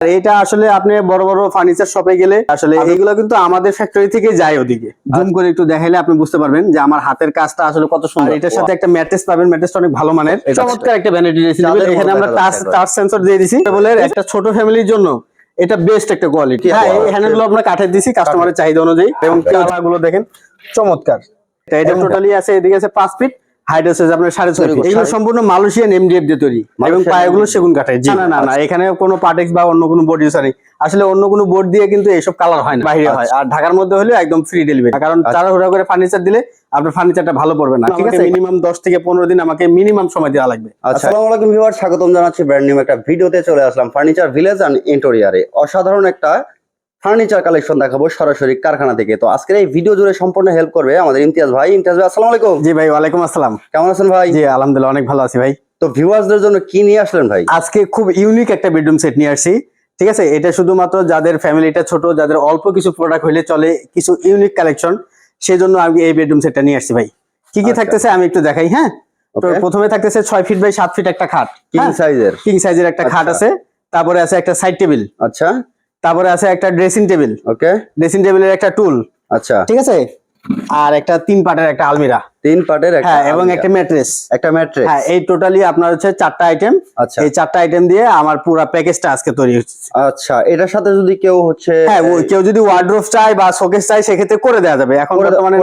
এটা আসলে আপনি বড় বড় ফার্নিচার শপে গেলে আসলে এগুলো কিন্তু আমাদের ফ্যাক্টরি থেকে যায় ওদিকে। জুম করে একটু দেখাইলে আপনি বুঝতে পারবেন যে আমার হাতের কাজটা আসলে কত সুন্দর। এটার সাথে একটা ম্যাট্রেস পাবেন ম্যাট্রেসটা অনেক ভালো মানের। চমৎকার একটা ভ্যানিটি এখানে আমরা টাচ টাচ সেন্সর দিয়ে দিছি। বলে একটা ছোট ফ্যামিলির জন্য এটা বেস্ট একটা কোয়ালিটি হ্যাঁ এই. হ্যান্ডেলগুলো আমরা কাঠের দিছি কাস্টমারের চাহিদা অনুযায়ী। এবংগুলো দেখেন চমৎকার। এটা এটা টোটালি আছে এদিকে আছে পাঁচ ফিট হাইট আছে আপনার সাড়ে ছয় Very ফিট good. এগুলো সম্পূর্ণ মালয়েশিয়ান এমডিএফ দিয়ে তৈরি। এবং মালয়েশিয়ান সেগুন কাঠের না না না এখানে কোনো পার্টেক্স বা অন্য কোনো বোর্ড ইউজ আসলে অন্য কোনো বোর্ড দিয়ে কিন্তু এইসব কালার হয় না। বাইরে হয়। আর ঢাকার মধ্যে হলে একদম ফ্রি ডেলিভারি কারণ তাড়াহুড়া করে ফার্নিচার দিলে আপনার ফার্নিচারটা ভালো পড়বে না। ঠিক আছে? মিনিমাম দশ থেকে পনেরো দিন আমাকে মিনিমাম সময় দেওয়া লাগবে। আচ্ছা। আসসালামু আলাইকুম ভিউয়ার স্বাগতম জানাচ্ছি ব্র্যান্ড নিউ একটা ভিডিওতে চলে আসলাম। ফার্নিচার ভিলেজ অ্যান্ড ইন্টেরিয়ারে অসাধারণ একটা ফার্নিচার কালেকশন দেখাবো সরাসরি কারখানা থেকে। তো আজকের এই ভিডিও জুড়ে সম্পূর্ণ হেল্প করবে আমাদের ইমতিয়াজ ভাই। ইমতিয়াজ ভাই আসসালামু আলাইকুম। জি ভাই ওয়ালাইকুম আসসালাম। কেমন আছেন ভাই? জি আলহামদুলিল্লাহ অনেক ভালো আছি ভাই। তো ভিউয়ার্সদের জন্য কি নিয়ে আসলেন ভাই? আজকে খুব ইউনিক একটা বেডরুম সেট নিয়ে আসছি। ঠিক আছে এটা শুধুমাত্র যাদের ফ্যামিলিটা ছোট যাদের অল্প কিছু প্রোডাক্ট হলে চলে কিছু ইউনিক কালেকশন সেই জন্য আমি এই বেডরুম সেটটা নিয়ে আসছি ভাই। কি কি আচ্ছা। থাকতেছে আমি একটু দেখাই হ্যাঁ? তো প্রথমে থাকতেছে ছয় ফিট বাই সাত ফিট একটা খাট কিং সাইজের কিং সাইজের একটা খাট আচ্ছা। আছে তারপরে আছে একটা সাইড টেবিল আচ্ছা। তারপরে আছে একটা ড্রেসিং টেবিল ওকে ড্রেসিং টেবিলের একটা টুল আচ্ছা। ঠিক আছে? আর একটা তিন পাটের একটা আলমিরা। তিন একটা হ্যাঁ এবং একটা ম্যাট্রেস একটা ম্যাট্রেস হ্যাঁ এই টোটালি আপনার হচ্ছে চারটা আইটেম আচ্ছা। এই চারটা আইটেম দিয়ে আমার পুরো প্যাকেজটা আজকে তৈরি হচ্ছে। আচ্ছা এটার সাথে যদি কেউ হচ্ছে হ্যাঁ ও কেউ যদি ওয়ার্ড্রোপ চায় বা শোকেস চায় সেক্ষেত্রে করে দেওয়া যাবে। এখন বর্তমানে।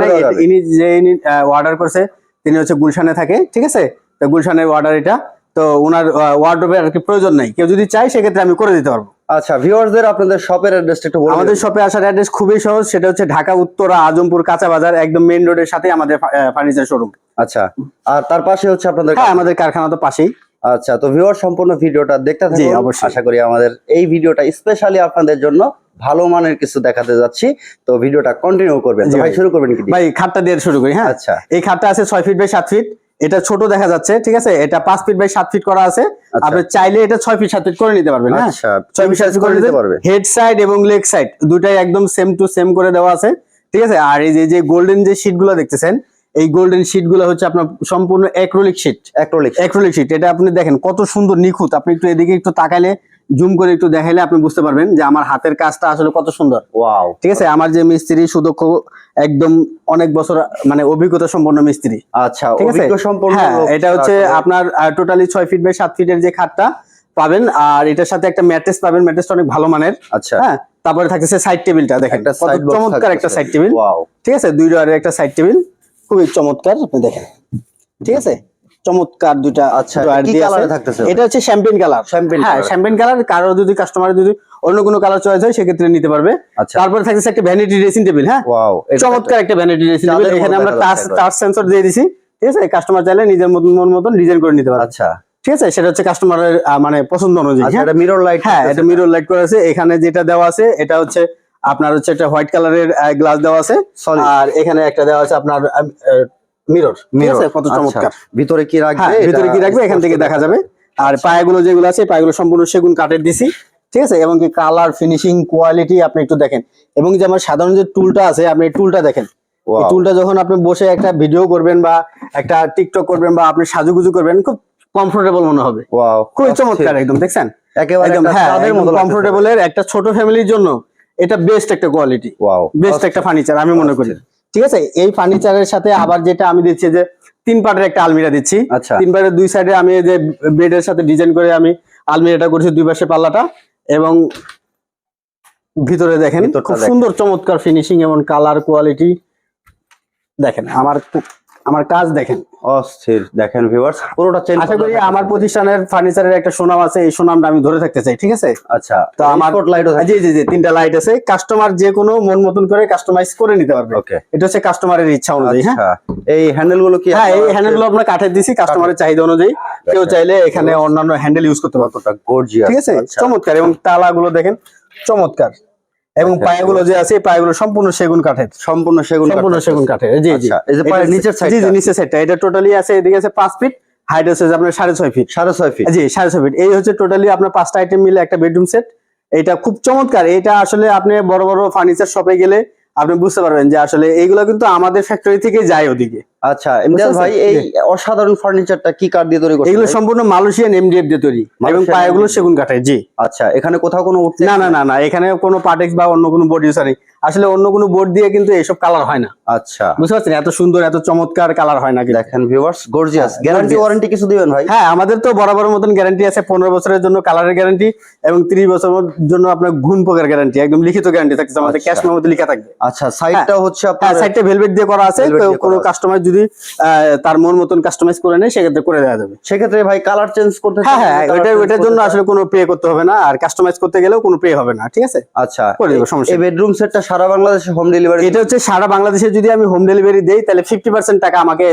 ইনি যে ইনি অর্ডার করছে তিনি হচ্ছে গুলশানে থাকে। ঠিক আছে? তো গুলশানের অর্ডার এটা। তো ওনার ওয়ার্ড্রোপের আর কি প্রয়োজন নাই। কেউ যদি চায় সেক্ষেত্রে আমি করে দিতে পারব। আচ্ছা ভিউয়ার্সদের আপনাদের শপের অ্যাড্রেসটা একটু বলুন আমাদের শপে আসার অ্যাড্রেস খুবই সহজ সেটা হচ্ছে ঢাকা উত্তরা আজমপুর কাঁচা বাজার একদম মেইন রোডের সাথে আমাদের ফার্নিচার শোরুম আচ্ছা আর তার পাশে হচ্ছে আপনাদের হ্যাঁ আমাদের কারখানা তো পাশেই। আচ্ছা তো ভিউয়ার সম্পূর্ণ ভিডিওটা দেখতে থাকুন। অবশ্যই। আশা করি আমাদের এই ভিডিওটা স্পেশালি আপনাদের জন্য ভালো মানের কিছু দেখাতে যাচ্ছি। তো ভিডিওটা কন্টিনিউ করবেন। ভাই। শুরু করবেন কি ভাই খাটটা দিয়ে শুরু করি হ্যাঁ? আচ্ছা। এই খাটটা আছে ছয় ফিট বাই সাত ফিট এটা ছোট দেখা যাচ্ছে ঠিক আছে? এটা পাঁচ ফিট বাই সাত ফিট করা আছে। আচ্ছা। আপনি চাইলে এটা ছয় ফিট সাত ফিট করে নিতে পারবেন হ্যাঁ? আচ্ছা ছয় ফিট সাত ফিট করে নিতে হেড সাইড এবং লেগ সাইড দুটাই একদম সেম টু সেম করে দেওয়া আছে ঠিক আছে? আর এই যে গোল্ডেন যে শীটগুলো দেখতেছেন এই গোল্ডেন শীটগুলো হচ্ছে আপনার সম্পূর্ণ acrylic sheet acrylic acrylic sheet এটা আপনি দেখেন কত সুন্দর নিখুঁত। আপনি একটু এদিকে একটু তাকাইলে জুম করে একটু দেখাইলে আপনি বুঝতে পারবেন যে আমার হাতের কাজটা আসলে কত সুন্দর। ওয়াও ঠিক আছে? আমার যে মিস্ত্রি সুদক্ষ একদম অনেক বছর মানে অভিজ্ঞতা সম্পন্ন মিস্ত্রি। আচ্ছা ঠিক আছে? হ্যাঁ এটা হচ্ছে আপনার টোটালি ছয় ফিট বাই সাত ফিটের যে খাটটা পাবেন আর এটার সাথে একটা ম্যাট্রেস পাবেন ম্যাট্রেসটা অনেক ভালো মানের। আচ্ছা। হ্যাঁ তারপরে থাকতেছে সাইড টেবিলটা দেখেন চমৎকার একটা সাইড টেবিল ঠিক আছে? দুই ডয়ারের একটা সাইড টেবিল খুবই চমৎকার আপনি দেখেন। ঠিক আছে? চমৎকার দুইটা আচ্ছা? এটা হচ্ছে শ্যাম্পেন কালার Champagne হ্যাঁ। শ্যাম্পেন কালার কারও যদি কাস্টমার যদি অন্য কোনো কালার চয়েস হয় সেক্ষেত্রে নিতে পারবে। আচ্ছা। তারপরে থাকতেছে একটা ভ্যানিটি ড্রেসিং টেবিল হ্যাঁ? ওয়াও চমৎকার একটা ভ্যানিটি ড্রেসিং টেবিল এখানে আমরা টাচ টাচ সেন্সর দিয়ে দিছি ঠিক আছে? কাস্টমার চাইলে নিজের মতন মন মতন ডিজাইন করে নিতে পারবে। আচ্ছা। ঠিক আছে? সেটা হচ্ছে কাস্টমারের মানে পছন্দ অনুযায়ী হ্যাঁ? এটা মিরর লাইট হ্যাঁ এটা মিরর লাইট করা আছে। এখানে যেটা দেওয়া আছে এটা হচ্ছে আপনার হচ্ছে একটা হোয়াইট কালারের গ্লাস দেওয়া আছে। আর এখানে একটা দেওয়া আছে আপনার মিরর আছে কত চমৎকার। ভিতরে কি রাখবে? হ্যাঁ ভিতরে কি রাখবে? এখান থেকে দেখা যাবে। আর পায়াগুলো যেগুলো আছে পায়াগুলো সম্পূর্ণ সেগুন কাঠের দিছি। ঠিক আছে? এবং কি কালার ফিনিশিং কোয়ালিটি আপনি একটু দেখেন। এবং যে আমার সাধারণ যে টুলটা আছে আপনি টুলটা দেখেন। টুলটা যখন আপনি বসে একটা ভিডিও করবেন বা একটা টিকটক করবেন বা আপনি সাজুগুজু করবেন খুব কমফোর্টেবল মনে হবে। খুবই চমৎকার একদম দেখছেন? একেবারে একটা হ্যাঁ মতো একটা ছোট ফ্যামিলির জন্য এটা বেস্ট একটা কোয়ালিটি বেস্ট একটা ফার্নিচার আমি মনে করি। ঠিক আছে? এই ফার্নিচারের সাথে আবার যেটা আমি দিচ্ছি যে তিন পাটের একটা আলমিরা দিচ্ছি। আচ্ছা। তিন পাটের দুই সাইডে আমি যে বেডের সাথে ডিজাইন করে আমি আলমিরাটা করছি দুই পাশে পাল্লাটা এবং ভিতরে দেখেন খুব সুন্দর চমৎকার ফিনিশিং এবং কালার কোয়ালিটি দেখেন আমার আমার কাজ দেখেন। অস্থির। দেখেন ভিউয়ার্স পুরোটা চেঞ্জ আশা করি আমার প্রতিষ্ঠানের ফার্নিচারের একটা সুনাম আছে এই সুনামটা আমি ধরে থাকতে চাই ঠিক আছে? আচ্ছা তো আমার স্পট লাইটও জি জি জি তিনটা লাইট আছে। কাস্টমার যে কোনো মন মতন করে কাস্টমাইজ করে নিতে পারবে। ওকে এটা হচ্ছে কাস্টমারের ইচ্ছা অনুযায়ী হ্যাঁ? আচ্ছা এই হ্যান্ডেলগুলো কি হ্যাঁ এই হ্যান্ডেলগুলো আপনার কাঠের দিছি কাস্টমারের চাহিদা অনুযায়ী। কেউ চাইলে এখানে অন্যান্য হ্যান্ডেল ইউজ করতে পারবে। গর্জিয়াস ঠিক আছে? চমৎকার এবং তালা গুলো দেখেন চমৎকার। এবং আচ্ছা, পায়াগুলো যে আছে পায়াগুলো সম্পূর্ণ সেগুন কাঠের সম্পূর্ণ সেগুন সম্পূর্ণ সেগুন কাঠের। জি জি। আচ্ছা, এই যে পায়ের নিচের জি জি নিচের সাইডটা এটা টোটালি আছে এদিকে আছে পাঁচ ফিট হাইট আছে আপনার সাড়ে ছয় ফিট সাড়ে ছয় ফিট জি সাড়ে ছয় ফিট এই হচ্ছে টোটালি আপনার পাঁচটা আইটেম মিলে একটা বেডরুম সেট এটা খুব চমৎকার। এটা আসলে আপনি বড় বড় ফার্নিচার শপে গেলে আপনি বুঝতে পারবেন যে আসলে এইগুলো কিন্তু আমাদের ফ্যাক্টরি থেকে যায় ওদিকে। আচ্ছা ইমতিয়াজ ভাই এই অসাধারণ ফার্নিচারটা কি কাঠ দিয়ে তৈরি করছেন এগুলো সম্পূর্ণ মালয়েশিয়ান এমডিএফ দিয়ে তৈরি। এবং পায়াগুলো সেগুন কাঠের জি। আচ্ছা এখানে কোথাও কোনো উঠছে না না না না এখানে কোনো পার্টেক্স বা অন্য কোনো বোর্ড ইউজ নেই। আসলে অন্য কোনো বোর্ড দিয়ে কিন্তু এসব কালার হয় না। আচ্ছা। বুঝতে পারছেন? এত সুন্দর এত চমৎকার কালার হয় না। দেখেন ভিউয়ার্স গর্জিয়াস হ্যাঁ, গ্যারান্টি ওয়ারেন্টি কিছু দিবেন ভাই? হ্যাঁ আমাদের তো বরাবর মতন গ্যারান্টি আছে পনেরো বছরের জন্য কালারের গ্যারান্টি এবং তিরিশ বছরের জন্য আপনার ঘুণ পোকার গ্যারান্টি একদম লিখিত গ্যারান্টি থাকছে আমাদের আচ্ছা। ক্যাশ মেমোতে লেখা থাকবে। আচ্ছা সাইডটা হচ্ছে হ্যাঁ আপনার সাইডটা ভেলভেট দিয়ে করা আছে কোনো কাস্টমার যদি তার মন মতন কাস্টমাইজ করে নেয় সেক্ষেত্রে করে দেওয়া যাবে। সেক্ষেত্রে ভাই কালার চেঞ্জ করতে হ্যাঁ হ্যাঁ colour ওইটার জন্য আসলে কোনো পে করতে হবে না আর কাস্টমাইজ করতে গেলেও কোনো পে হবে না ঠিক আছে? আচ্ছা করে দেবো, সমস্যা এই। বেডরুম সেটটা সারা বাংলাদেশে হোম ডেলিভারি এটা হচ্ছে সারা বাংলাদেশে যদি আমি হোম ডেলিভারি দেই তাহলে ফিফটি পার্সেন্ট টাকা আমাকে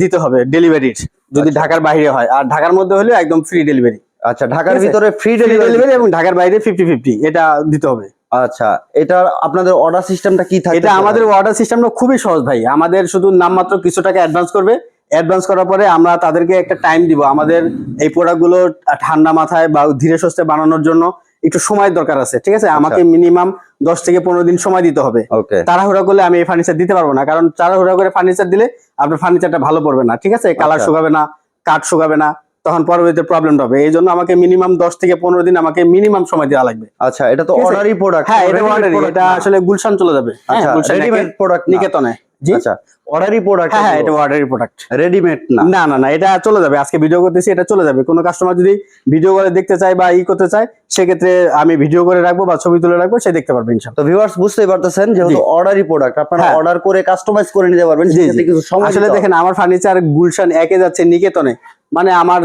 দিতে হবে ডেলিভারির যদি আচ্ছা। ঢাকার বাইরে হয়। আর ঢাকার মধ্যে হলে একদম ফ্রি ডেলিভারি আচ্ছা ঢাকার ভিতরে ফ্রি ডেলিভারি এবং ঢাকার বাইরে ফিফটি ফিফটি এটা দিতে হবে। আচ্ছা এটা আপনাদের অর্ডার সিস্টেমটা কি থাকে এটা আমাদের অর্ডার সিস্টেমটা খুবই সহজ ভাই। আমাদের শুধু নামমাত্র কিছু টাকা অ্যাডভান্স করবে। অ্যাডভান্স করার পরে আমরা তাদেরকে একটা টাইম দিব। আমাদের এই প্রোডাক্টগুলো ঠান্ডা মাথায় বা ধীরে সুস্থে বানানোর জন্য একটু সময় দরকার আছে ঠিক আছে? আমাকে মিনিমাম দশ থেকে পনেরো দিন সময় দিতে হবে। তাড়াহুড়া করলে আমি এই ফার্নিচার দিতে পারব না। কারণ তাড়াহুড়া করে ফার্নিচার দিলে আপনার ফার্নিচারটা ভালো পড়বে না ঠিক আছে? কালার আচ্ছা। শুকাবে না কাঠ শুকাবে না। তখন পরবর্তীতে প্রবলেম হবে। এই জন্য আমাকে মিনিমাম দশ থেকে পনেরো দিন আমাকে মিনিমাম সময় দেওয়া লাগবে। আচ্ছা এটা তো। অর্ডারই প্রোডাক্ট হ্যাঁ এটা অর্ডারই এটা আসলে গুলশান চলে যাবে। হ্যাঁ, আচ্ছা রেডিমেড প্রোডাক্ট নিকেতনে। আচ্ছা অর্ডারই প্রোডাক্ট হ্যাঁ হ্যাঁ এটা প্রোডাক্ট রেডিমেড না। না না না এটা চলে যাবে। আজকে ভিডিও করতেছি এটা চলে যাবে। কোনো কাস্টমার যদি ভিডিও করে দেখতে চায় বা ই করতে চায় সেক্ষেত্রে আমি ভিডিও করে রাখব বা ছবি তুলে রাখব সে দেখতে পারবে ইনশাল্লাহ। তো ভিউয়ার্স বুঝতেই পারতেছেন যেহেতু। অর্ডারই প্রোডাক্ট আপনারা হ্যাঁ। অর্ডার করে কাস্টমাইজ করে নিতে পারবেন কিছু সময় আসলে দেখেন আমার ফার্নিচার গুলশান একে যাচ্ছে নিকেতনে। মানে আমার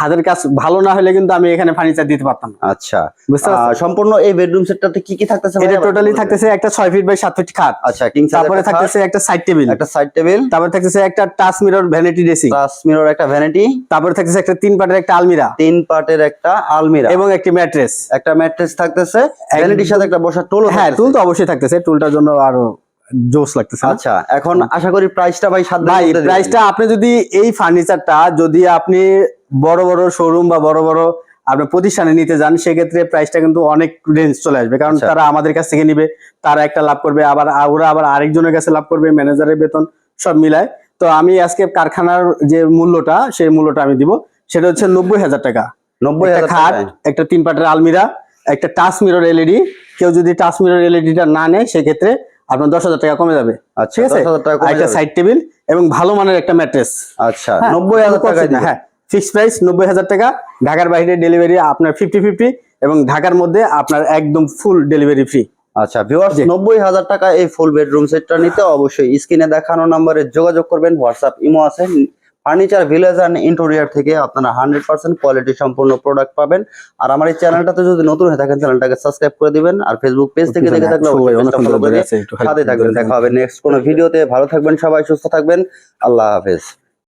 হাতের কাজ ভালো না হলে কিন্তু আমি এখানে ফার্নিচার দিতে পারতাম আচ্ছা। সম্পূর্ণ এই বেডরুম সেটটাতে কি কি থাকতেছে এটা টোটালি থাকতেছে একটা ছয় ফিট বাই সাত ফিট খাট। আচ্ছা কিং তারপরে থাকতেছে একটা সাইড টেবিল একটা সাইড টেবিল তারপরে থাকতেছে একটা touch mirror vanity dressing plus mirror একটা ভ্যানিটি তারপরে থাকতেছে একটা তিন পাটের একটা আলমিরা। তিন পার্টের একটা আলমিরা। এবং একটি ম্যাট্রেস একটা ম্যাট্রেস থাকতেছে। ভ্যানিটির সাথে একটা বসার টোল হ্যাঁ টুল তো অবশ্যই থাকতেছে। টুলটার জন্য আরও জোস লাগতেছে আচ্ছা এখন আশা করি প্রাইসটা ভাই সাত ভাই প্রাইসটা আপনি যদি এই ফার্নিচারটা যদি আপনি বড় বড় শোরুম বা বড় বড় আপনার প্রতিষ্ঠানে নিতে যান সেক্ষেত্রে প্রাইসটা কিন্তু অনেক রেঞ্জ চলে আসবে। কারণ আচ্ছা। তারা আমাদের কাছ থেকে নিবে তারা একটা লাভ করবে আবার ওরা আবার আরেকজনের কাছে লাভ করবে ম্যানেজারের বেতন সব মিলায়। তো আমি আজকে কারখানার যে মূল্যটা সেই মূল্যটা আমি দিব সেটা হচ্ছে নব্বই হাজার টাকা। নব্বই হাজার খাট একটা তিন পাটের আলমিরা একটা টাচ মিরর এলইডি কেউ যদি টাচ মিরর এলইডিটা না নেয় সেক্ষেত্রে আপনার দশ হাজার টাকা কমে যাবে। আচ্ছা ঠিক আছে? একটা সাইড টেবিল এবং ভালো মানের একটা ম্যাট্রেস আচ্ছা নব্বই হাজার টাকা হ্যাঁ ফিক্সড প্রাইস নব্বই হাজার টাকা। ঢাকার বাইরে ডেলিভারি আপনার ফিফটি ফিফটি এবং ঢাকার মধ্যে আপনার একদম ফুল ডেলিভারি ফ্রি আচ্ছা ভিউয়ার্স নব্বই হাজার টাকা এই ফুল বেডরুম সেটটা নিতে অবশ্যই। স্ক্রিনে দেখানো নম্বরে যোগাযোগ করবেন হোয়াটসঅ্যাপ ইমো আছে। ফার্নিচার ভিলেজ অ্যান্ড ইন্টেরিয়ার থেকে আপনারা হান্ড্রেড পার্সেন্ট কোয়ালিটি সম্পূর্ণ প্রোডাক্ট পাবেন। আর আমার এই চ্যানেলটাতে যদি নতুন হয়ে থাকেন চ্যানেলটাকে সাবস্ক্রাইব করে দিবেন। আর ফেসবুক পেজ থেকে দেখে থাকলে সাথে থাকবেন। দেখা হবে নেক্সট কোনো ভিডিওতে ভালো থাকবেন সবাই সুস্থ থাকবেন। আল্লাহ হাফেজ।